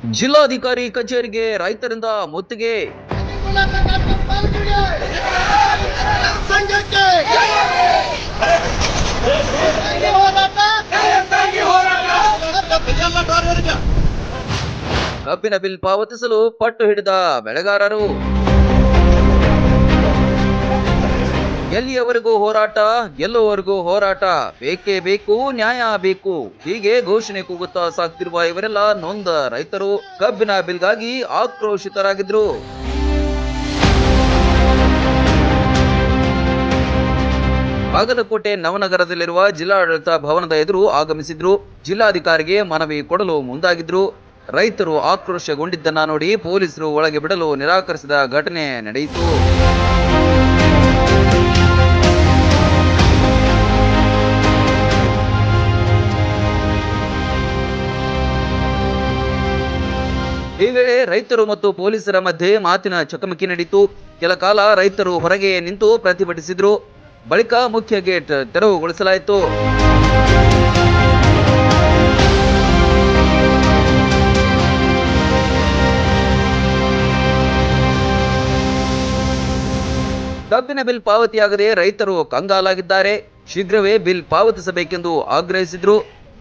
ಜಿಲ್ಲಾಧಿಕಾರಿ ಕಚೇರಿಗೆ ರೈತರಿಂದ ಮುತ್ತಿಗೆ. ಕಬ್ಬಿನ ಬಿಲ್ ಪಾವತಿಸಲು ಪಟ್ಟು ಹಿಡಿದ ಬೆಳೆಗಾರರು. ಎಲ್ಲಿಯವರೆಗೂ ಹೋರಾಟ? ಗೆಲ್ಲುವವರೆಗೂ ಹೋರಾಟ? ಬೇಕೇ ಬೇಕು, ನ್ಯಾಯ ಬೇಕು. ಹೀಗೆ ಘೋಷಣೆ ಕೂಗುತ್ತಾ ಸಾಕ್ತಿರುವ ಇವರೆಲ್ಲ ನೊಂದ ರೈತರು, ಕಬ್ಬಿನ ಬಿಲ್ಗಾಗಿ ಆಕ್ರೋಶಿತರಾಗಿದ್ರು. ಬಾಗಲಕೋಟೆ ನವನಗರದಲ್ಲಿರುವ ಜಿಲ್ಲಾಡಳಿತ ಭವನದ ಎದುರು ಆಗಮಿಸಿದ್ರು. ಜಿಲ್ಲಾಧಿಕಾರಿಗೆ ಮನವಿ ಕೊಡಲು ಮುಂದಾಗಿದ್ರು. ರೈತರು ಆಕ್ರೋಶಗೊಂಡಿದ್ದನ್ನ ನೋಡಿ ಪೊಲೀಸರು ಒಳಗೆ ಬಿಡಲು ನಿರಾಕರಿಸಿದ ಘಟನೆ ನಡೆಯಿತು. ಈ ವೇಳೆ ರೈತರು ಮತ್ತು ಪೊಲೀಸರ ಮಧ್ಯೆ ಮಾತಿನ ಚಕಮಕಿ ನಡೆಯಿತು ಕೆಲ ಕಾಲ ರೈತರು ಹೊರಗೆ ನಿಂತು ಪ್ರತಿಭಟಿಸಿದ್ರು. ಬಳಿಕ ಮುಖ್ಯ ಗೇಟ್ ತೆರವುಗೊಳಿಸಲಾಯಿತು. ಕಬ್ಬಿನ ಬಿಲ್ ಪಾವತಿಯಾಗದೆ ರೈತರು ಕಂಗಾಲಾಗಿದ್ದಾರೆ. ಶೀಘ್ರವೇ ಬಿಲ್ ಪಾವತಿಸಬೇಕೆಂದು ಆಗ್ರಹಿಸಿದ್ರು.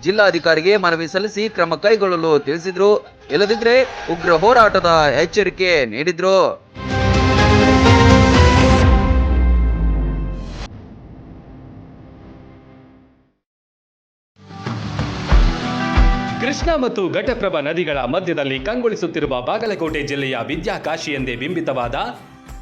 ಜಿಲ್ಲಾಧಿಕಾರಿಗೆ ಮನವಿ ಸಲ್ಲಿಸಿ ಕ್ರಮ ಕೈಗೊಳ್ಳಲು ತಿಳಿಸಿದ್ರು. ಇಲ್ಲದಿದ್ರೆ ಉಗ್ರ ಹೋರಾಟದ ಎಚ್ಚರಿಕೆ ನೀಡಿದ್ರು. ಕೃಷ್ಣ ಮತ್ತು ಘಟಪ್ರಭಾ ನದಿಗಳ ಮಧ್ಯದಲ್ಲಿ ಕಂಗೊಳಿಸುತ್ತಿರುವ ಬಾಗಲಕೋಟೆ ಜಿಲ್ಲೆಯ ವಿದ್ಯಾಕಾಶಿ ಎಂದೇ ಬಿಂಬಿತವಾದ